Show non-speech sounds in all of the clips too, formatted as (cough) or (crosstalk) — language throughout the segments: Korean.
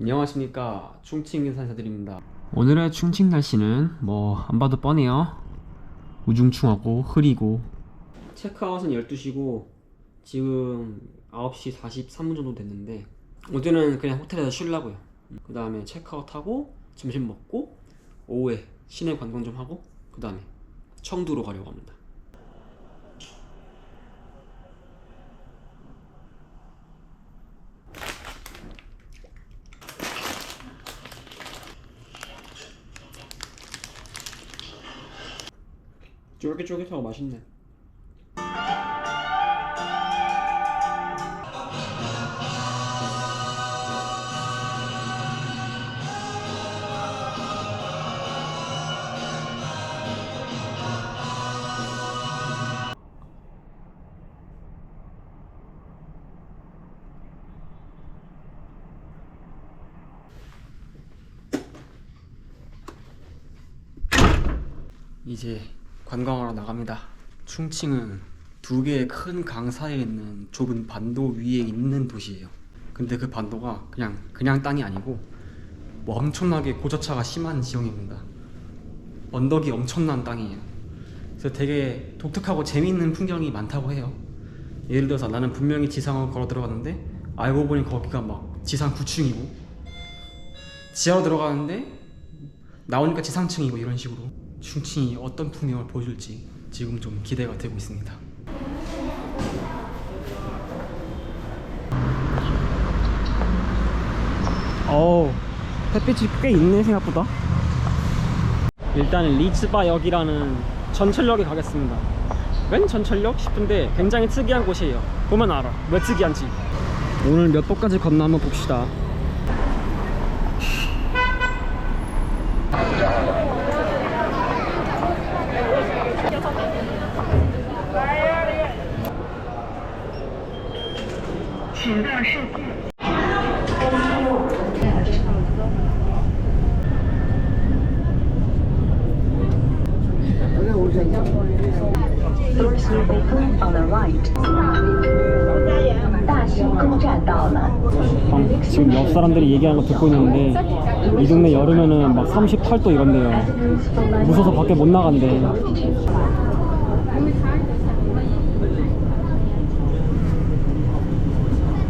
안녕하십니까. 충칭 인사드립니다. 오늘의 충칭 날씨는 뭐 안 봐도 뻔해요. 우중충하고 흐리고. 체크아웃은 12시고 지금 9시 43분 정도 됐는데 어제는 그냥 호텔에서 쉬려고요. 그 다음에 체크아웃하고 점심 먹고 오후에 시내 관광 좀 하고 그 다음에 청두로 가려고 합니다 쫄깃쫄깃하고 맛있네. 이제 관광하러 나갑니다. 충칭은 두 개의 큰 강 사이에 있는 좁은 반도 위에 있는 도시예요. 근데 그 반도가 그냥 그냥 땅이 아니고 뭐 엄청나게 고저차가 심한 지형입니다. 언덕이 엄청난 땅이에요. 그래서 되게 독특하고 재미있는 풍경이 많다고 해요. 예를 들어서 나는 분명히 지상으로 걸어 들어갔는데 알고 보니 거기가 막 지상 9층이고 지하로 들어가는데 나오니까 지상층이고 이런 식으로 충칭이 어떤 풍경을 보여줄지 지금 좀 기대가 되고 있습니다. 어우 햇빛이 꽤 있네 생각보다. 일단 리츠바역이라는 전철역에 가겠습니다. 웬 전철역 싶은데 굉장히 특이한 곳이에요. 보면 알아. 왜 특이한지. 오늘 몇 번까지 걷나 한번 봅시다 지금 옆 사람들이 얘기하는 거 듣고 있는데 이 동네 여름에는 막 38도 이런데요. 무서워서 밖에 못 나간대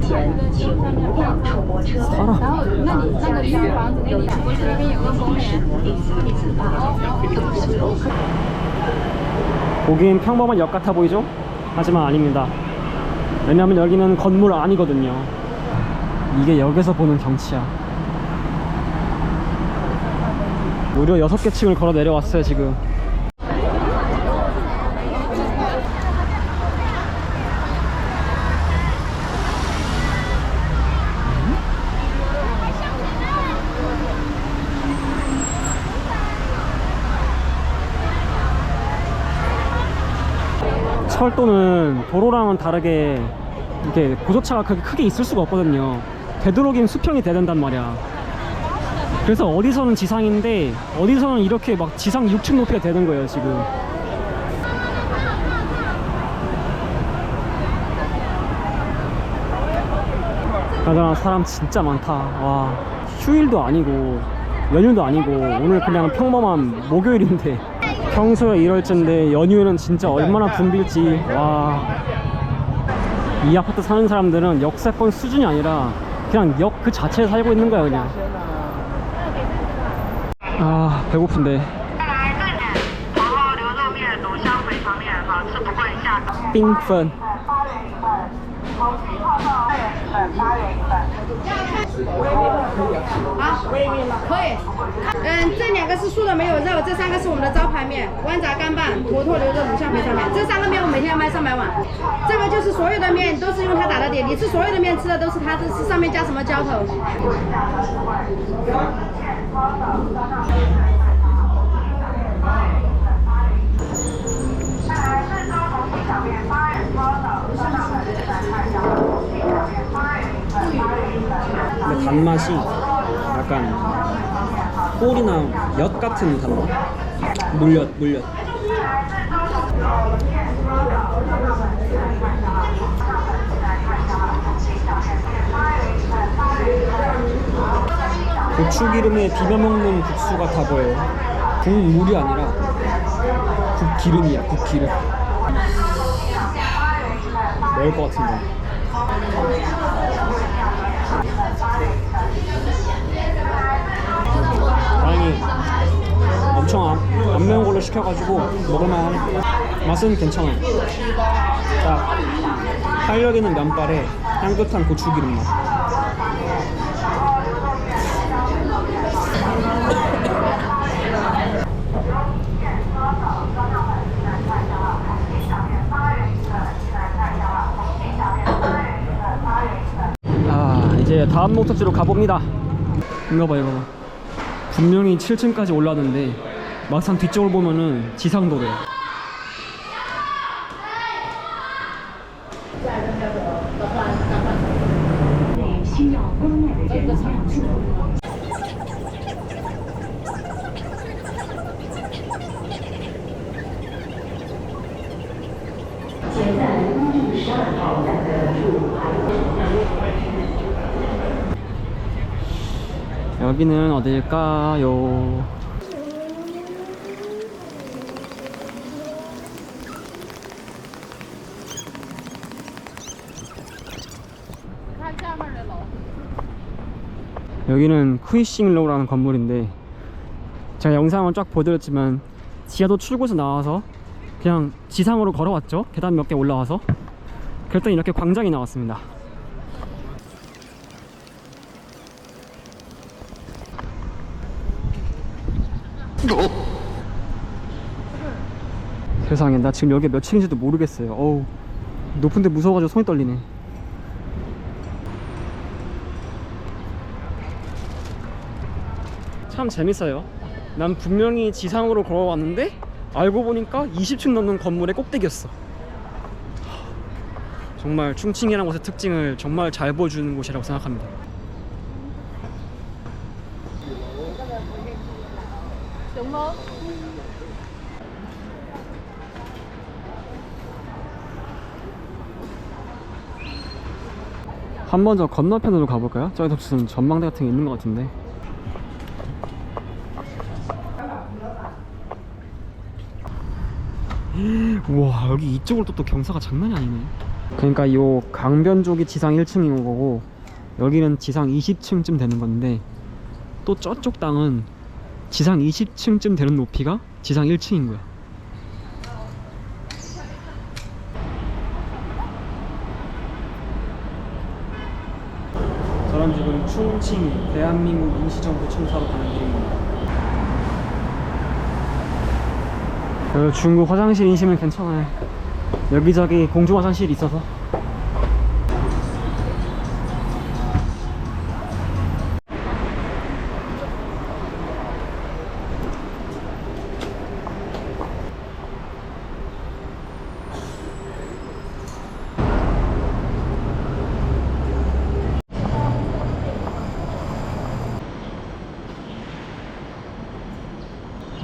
前请勿让出泊车。 살아 那你那个绿房子那里不是那边有个公园？ Doors will open. 보기엔 평범한 역 같아 보이죠? 하지만 아닙니다 왜냐면 여기는 건물 아니거든요 이게 역에서 보는 경치야 무려 6개 층을 걸어 내려왔어요 지금 철도는 도로랑은 다르게 이렇게 고속차가 그렇게 크게 있을 수가 없거든요. 되도록이면 수평이 돼야 된단 말이야. 그래서 어디서는 지상인데 어디서는 이렇게 막 지상 6층 높이가 되는 거예요 지금. 가자 사람 진짜 많다. 와 휴일도 아니고 연휴도 아니고 오늘 그냥 평범한 목요일인데 평소에 이럴 텐데 연휴에는 진짜 얼마나 붐빌지 와. 이 아파트 사는 사람들은 역세권 수준이 아니라 그냥 역 그 자체에 살고 있는 거야 그냥. 아 배고픈데. 然后啊，可以。嗯，这两个是素的，没有肉，这三个是我们的招牌面：豌杂干拌、坨坨牛肉、卤香肥肠面。这三个面我每天要卖上百碗。这个就是所有的面都是用它打的底，你吃所有的面吃的都是它，这是上面加什么浇头。 단맛이 약간 꿀이나 엿 같은 단맛. 물엿, 물엿. 고추기름에 비벼 먹는 국수 같아 보여요. 국물이 아니라 국기름이야, 국기름. 매울 것 같은데. 다행히 엄청 안, 안 매운 걸로 시켜가지고 먹을만 맛은 괜찮아요. 딱 활력 있는 면발에 향긋한 고추기름 맛. 아 이제 다음 목적지로 가봅니다 이거 봐 이거 봐 분명히 7층까지 올랐는데 막상 뒤쪽을 보면은 지상도로 여기는 어딜까요? 여기는 쿠이싱로우라는 건물인데 제가 영상을 쫙 보여드렸지만 지하도 출구에서 나와서 그냥 지상으로 걸어왔죠? 계단 몇 개 올라와서. 그랬더니 이렇게 광장이 나왔습니다 세상에 나 지금 여기 몇 층인지도 모르겠어요. 어우 높은데 무서워가지고 손이 떨리네. 참 재밌어요. 난 분명히 지상으로 걸어왔는데 알고 보니까 20층 넘는 건물의 꼭대기였어. 정말 충칭이라는 곳의 특징을 정말 잘 보여주는 곳이라고 생각합니다 한 번 저 건너편으로 가볼까요? 저기도 무슨 전망대 같은 게 있는 것 같은데. 우와 여기 이쪽으로 또, 또 경사가 장난이 아니네. 그러니까 요 강변 쪽이 지상 1층인 거고 여기는 지상 20층쯤 되는 건데 또 저쪽 땅은 지상 20층쯤 되는 높이가 지상 1층인 거야 저는 지금 충칭 대한민국 임시정부 청사로 가는 길입니다 그 중국 화장실 인심은 괜찮아요. 여기저기 공중 화장실이 있어서.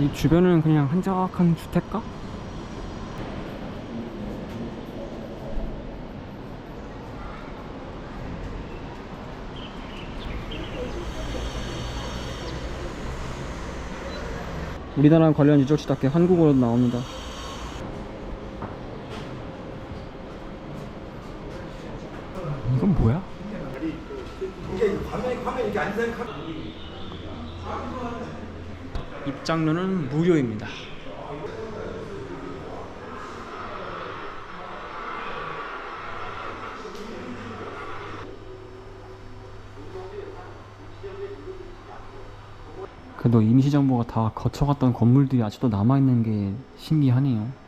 이 주변은 그냥 한적한 주택가? 우리나라 관련 유적지답게 한국어로 나옵니다. 이건 뭐야? 입 장료는 무료입니다. 그래도 임시정부가 다 거쳐갔던 건물들이 아직도 남아있는 게 신기하네요.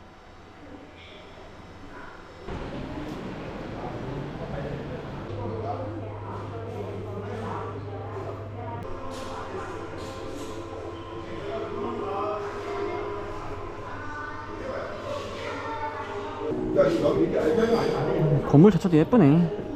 건물 자체도 예쁘네.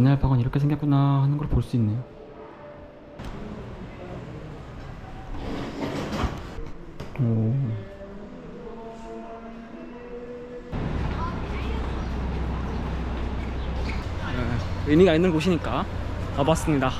옛날 방은 이렇게 생겼구나 하는 걸 볼 수 있네요. 오. 네, 의미가 있는 곳이니까 가봤습니다.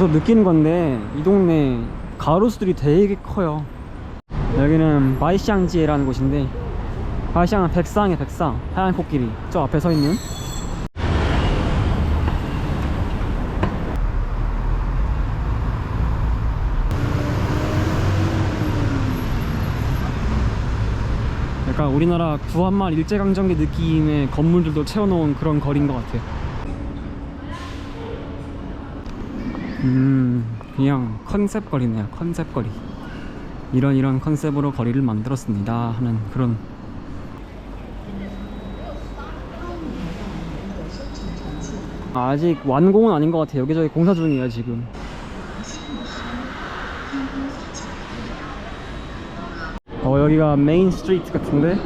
계속 느끼는 건데 이 동네 가로수들이 되게 커요. 여기는 바이샹지에라는 곳인데 바이샹은 백상의 백상 하얀 코끼리 저 앞에 서 있는 약간 우리나라 구한말 일제강점기 느낌의 건물들도 채워놓은 그런 거리인 것 같아요. 음, 그냥 컨셉 거리네요. 컨셉 거리. 이런 이런 컨셉으로 거리를 만들었습니다. 하는 그런. 아직 완공은 아닌 것 같아요. 여기저기 공사 중이에요, 지금. 어, 여기가 메인 스트리트 같은데?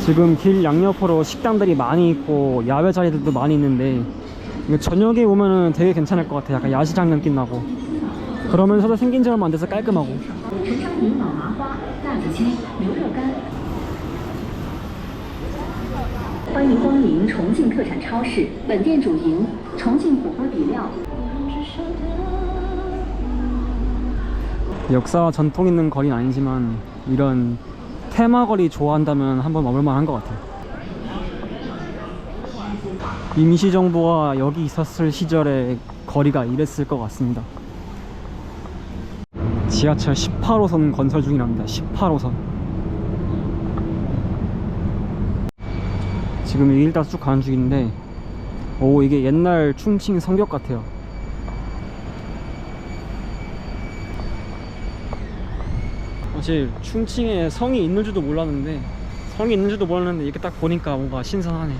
지금 길 양옆으로 식당들이 많이 있고, 야외 자리들도 많이 있는데, 저녁에 오면은 되게 괜찮을 것 같아. 약간 야시장 느낌 나고. 그러면서도 생긴 지 얼마 안 돼서 깔끔하고. 역사와 전통 있는 거리는 아니지만 이런 테마거리 좋아한다면 한번 와볼 만한 것 같아요. 임시정부가 여기 있었을 시절에 거리가 이랬을 것 같습니다. 지하철 18호선 건설 중이랍니다. 18호선. 지금 이 일다 쭉 가는 중인데, 오, 이게 옛날 충칭 성벽 같아요. 사실 충칭에 성이 있는 줄도 몰랐는데 성이 있는 줄도 몰랐는데 이렇게 딱 보니까 뭔가 신선하네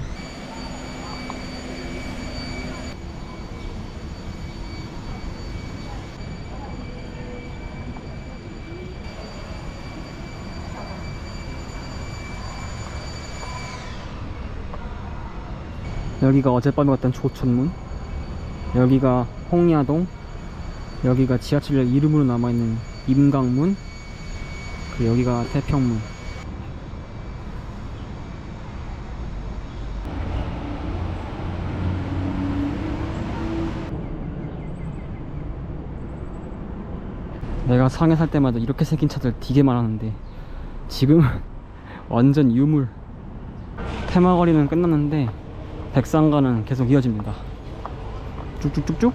여기가 어젯밤에 갔던 조천문 여기가 홍야동 여기가 지하철역 이름으로 남아있는 임강문 그 여기가 태평문. 내가 상해 살 때마다 이렇게 생긴 차들 되게 많았는데 지금은 (laughs) 완전 유물. 테마거리는 끝났는데 백상가는 계속 이어집니다. 쭉쭉쭉쭉